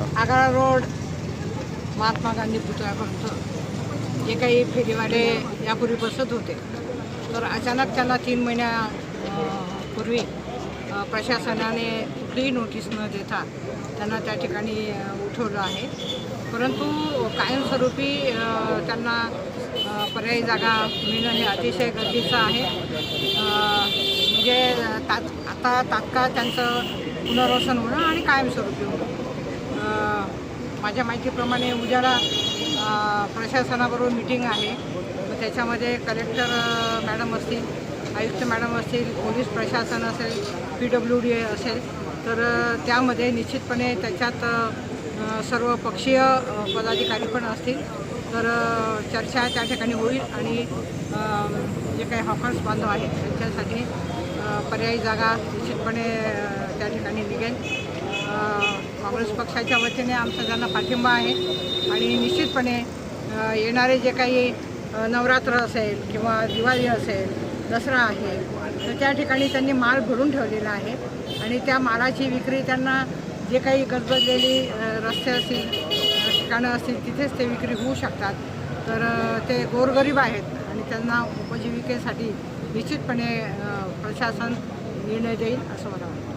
आगारा road Mahatma Gandhi पुतळ्यापर्यंत. जे काही फेरीवाले यापूर्वी बसत होते. तर अचानक त्यांना तीन महिन्या पूर्वी प्रशासनाने कुठलीही नोटीस न देता त्यांना त्या ठिकाणी उठवलं आहे. परंतु कायमस्वरूपी त्यांना पर्यायी जागा मिळणं हे अतिशय गरजेचं आहे. म्हणजे तात आता तात्काळ त्यांचं पुनर्वसन होणं आणि कायमस्वरूपी होणं. माझ्या माहितीप्रमाणे उद्याला प्रशासनाबरोबर मिटिंग आहे. त्याच्यामध्ये कलेक्टर मॅडम असतील आयुक्त मॅडम असतील पोलीस प्रशासन असेल पी डब्ल्यू डी असेल तर त्यामध्ये निश्चितपणे त्याच्यात सर्व पक्षीय पदाधिकारी पण असतील. तर चर्चा त्या ठिकाणी होईल आणि जे काही हॉकर्स बांधव आहेत त्यांच्यासाठी पर्यायी जागा निश्चितपणे त्या ठिकाणी निघेल. काँग्रेस पक्षाच्या वतीने आमचा त्यांना पाठिंबा आहे. आणि निश्चितपणे येणारे जे काही नवरात्र असेल किंवा दिवाळी असेल दसरा आहे तर त्या ठिकाणी त्यांनी माल भरून ठेवलेला आहे. आणि त्या मालाची विक्री त्यांना जे काही गजबजलेली रस्ते असतील ठिकाणं असतील तिथेच ते विक्री होऊ शकतात. तर ते गोरगरीब आहेत आणि त्यांना उपजीविकेसाठी निश्चितपणे प्रशासन निर्णय देईल असं मला वाटतं.